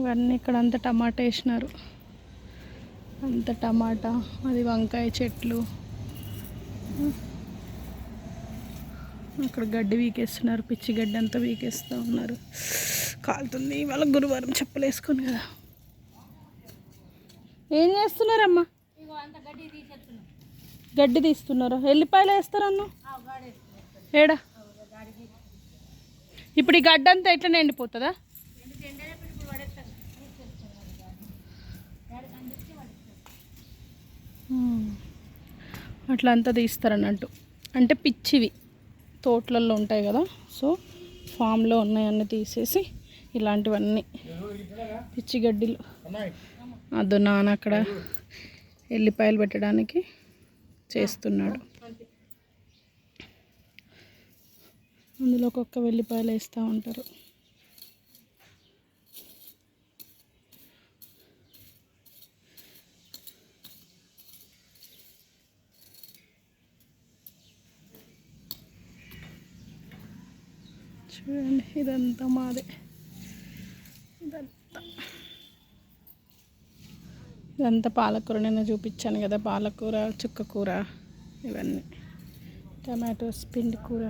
ఇవన్నీ ఇక్కడ అంతా టమాటా వేసినారు. అంత టమాటా అది వంకాయ చెట్లు. అక్కడ గడ్డి వీకేస్తున్నారు పిచ్చి గడ్డి అంతా వీకేస్తూ ఉన్నారు. కాలుతుంది ఇవాళ గురువారం చెప్పులు వేసుకొని కదా. ఏం చేస్తున్నారమ్మా? గడ్డి తీస్తున్నారు? ఎల్లిపాయలు వేస్తారన్న ఏడా? ఇప్పుడు ఈ గడ్డ అంతా ఎట్లా ఎండిపోతుందా? అట్లా అంతా తీస్తారన్నట్టు. అంటే పిచ్చివి తోటలలో ఉంటాయి కదా సో ఫామ్లో ఉన్నాయన్నీ తీసేసి ఇలాంటివన్నీ. పిచ్చి గడ్డిలు. అదో నాన్న అక్కడ ఎల్లిపాయలు పెట్టడానికి చేస్తున్నాడు. అందులో ఒక్కొక్క వెల్లిపాయలు వేస్తూ ఉంటారు. చూడండి ఇదంతా మాదే. ఇదంతా. ఇదంతా పాలకూర నేను చూపించాను కదా పాలకూర చుక్కకూర ఇవన్నీ. టమాటోస్ పిండి కూర.